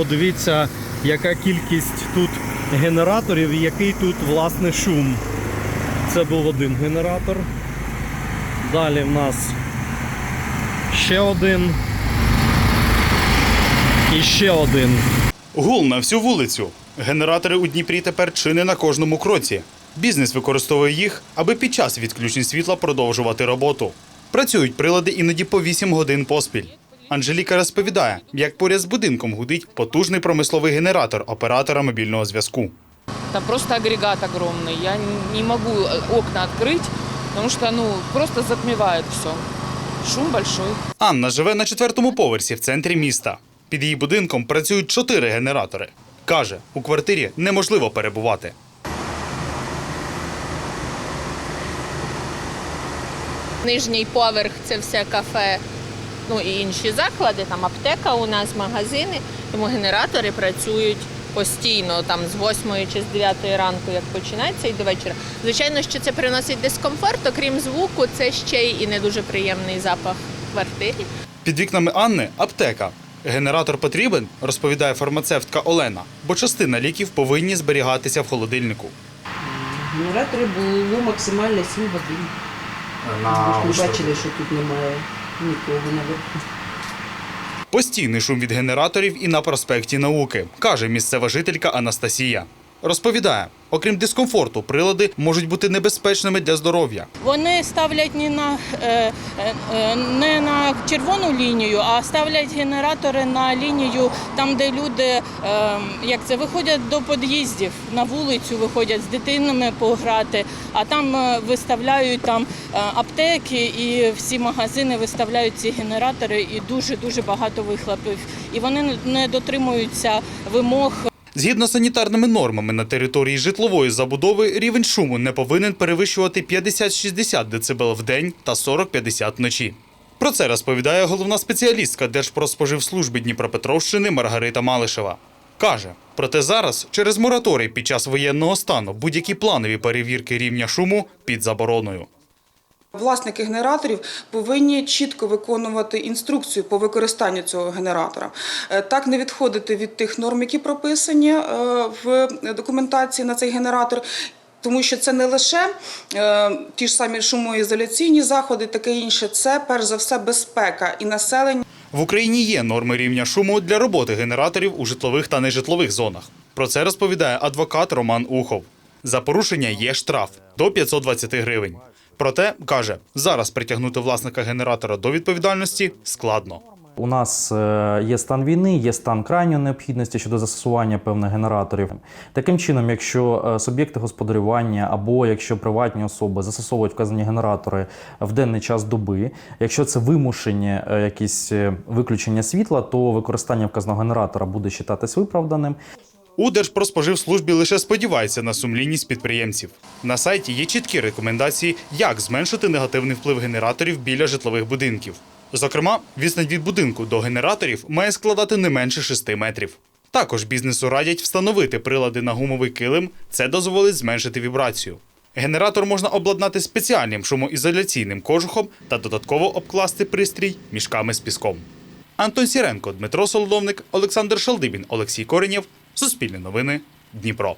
подивіться, яка кількість тут генераторів і який тут власне шум. Це був один генератор. Далі в нас ще один. І ще один. Гул на всю вулицю. Генератори у Дніпрі тепер чи не на кожному кроці. Бізнес використовує їх, аби під час відключень світла продовжувати роботу. Працюють прилади іноді по 8 годин поспіль. Анжеліка розповідає, як поряд з будинком гудить потужний промисловий генератор оператора мобільного зв'язку. Там просто агрегат огромный. Я не могу э, окна открыть, потому что, ну, просто затмевает все. Шум большой. Анна живе на четвертому поверсі в центрі міста. Під її будинком працюють чотири генератори. Каже, у квартирі неможливо перебувати. Нижній поверх це все кафе, ну і інші заклади, там аптека у нас, магазини, тому генератори працюють постійно, там з 8 чи з 9 ранку, як починається, і до вечора. Звичайно, що це приносить дискомфорт, окрім звуку, це ще й і не дуже приємний запах в квартирі. Під вікнами Анни аптека. Генератор потрібен, розповідає фармацевтка Олена, бо частина ліків повинні зберігатися в холодильнику. Генератори було максимально 7 годин. Ж бачили, що тут немає нікого наверху. Постійний шум від генераторів і на проспекті науки, каже місцева жителька Анастасія. Розповідає, окрім дискомфорту, прилади можуть бути небезпечними для здоров'я. Вони ставлять не на, е, е, не на червону лінію, а ставлять генератори на лінію там, де люди е, як це, виходять до під'їздів, на вулицю виходять з дитинами пограти, а там виставляють там аптеки і всі магазини виставляють ці генератори і дуже-дуже багато вихлопів. І вони не дотримуються вимог Згідно з санітарними нормами на території житлової забудови, рівень шуму не повинен перевищувати 50-60 дБ в день та 40-50 вночі. Про це розповідає головна спеціалістка Держпродспоживслужби Дніпропетровщини Маргарита Малишева. Каже, проте зараз через мораторій під час воєнного стану будь-які планові перевірки рівня шуму під забороною. Власники генераторів повинні чітко виконувати інструкцію по використанню цього генератора. Е, Так не відходити від тих норм, які прописані е, в документації на цей генератор. Тому що це не лише е, ті ж самі шумоізоляційні заходи, таке інше, це перш за все безпека і населення. В Україні є норми рівня шуму для роботи генераторів у житлових та нежитлових зонах. Про це розповідає адвокат Роман Ухов. За порушення є штраф до 520 гривень. Проте каже, зараз притягнути власника генератора до відповідальності складно. У нас е, є стан війни, є стан крайньої необхідності щодо застосування певних генераторів. Таким чином, якщо е, суб'єкти господарювання або якщо приватні особи застосовують вказані генератори в денний час доби, якщо це вимушені е, якісь виключення світла, то використання вказаного генератора буде вважатись виправданим. У Держпродспоживслужбі лише сподіваються на сумлінність підприємців. На сайті є чіткі рекомендації, як зменшити негативний вплив генераторів біля житлових будинків. Зокрема, відстань від будинку до генераторів має складати не менше 6 метрів. Також бізнесу радять встановити прилади на гумовий килим. Це дозволить зменшити вібрацію. Генератор можна обладнати спеціальним шумоізоляційним кожухом та додатково обкласти пристрій мішками з піском. Антон Сіренко, Дмитро Солодовник, Олександр Шалдибін, Олексій Коренєв. Суспільне новини. Дніпро.